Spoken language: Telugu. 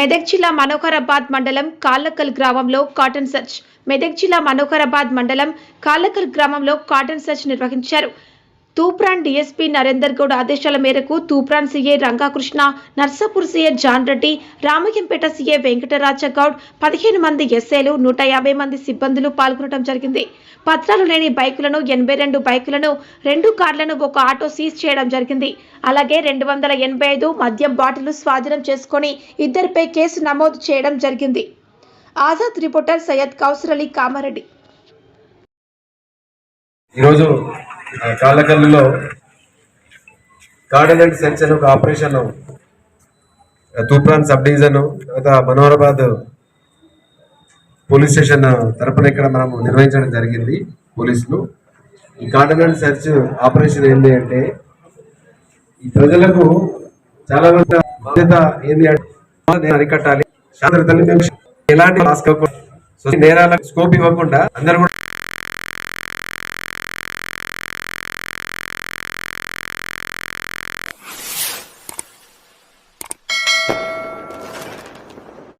మెదక్ జిల్లా మనోహరాబాద్ మండలం కాళ్ళకల్ గ్రామంలో కాటన్ సర్చ్. మెదక్ జిల్లా మనోహరాబాద్ మండలం కాళ్ళకల్ గ్రామంలో కాటన్ సర్చ్ నిర్వహించారు. తూప్రాన్ డీఎస్పీ నరేందర్ గౌడ్ ఆదేశాల మేరకు Toopran CA Ranga Krishna Narsapur CA John Reddy Ramayampet CA Venkataraja Goud పదిహేను మంది ఎస్ఏలు నూట యాభై మంది సిబ్బందులు పాల్గొనడం జరిగింది. పత్రాలు లేని బైకులను ఎనభై రెండు బైకులను రెండు కార్లను ఒక ఆటో సీజ్ చేయడం జరిగింది. అలాగే రెండు వందల ఎనభై ఐదు మద్యం బాటిల్ స్వాధీనం చేసుకొని ఇద్దరిపై కేసు నమోదు చేయడం జరిగింది. ఆజాద్ రిపోర్టర్ సయ్యద్ కౌసర్ అలీ కామారెడ్డి. ఈరోజు కాళ్ళకల్లులో గార్డెన్ అండ్ ఒక ఆపరేషన్ తూప్రాన్ సబ్ డివిజన్ తర్వాత మనోహరాబాద్ పోలీస్ స్టేషన్ తరపున ఇక్కడ మనం నిర్వహించడం జరిగింది పోలీసులు. ఈ గార్డెన్ అండ్ సెర్చ్ ఆపరేషన్ ఏంటి అంటే ఈ ప్రజలకు చాలా మంది బాధ్యత ఏంటి అంటే అరికట్టాలి. శాంతియుతంగా మేము ఎలాంటి మాస్క్ నేరాలకు స్కోప్ ఇవ్వకుండా అందరూ కూడా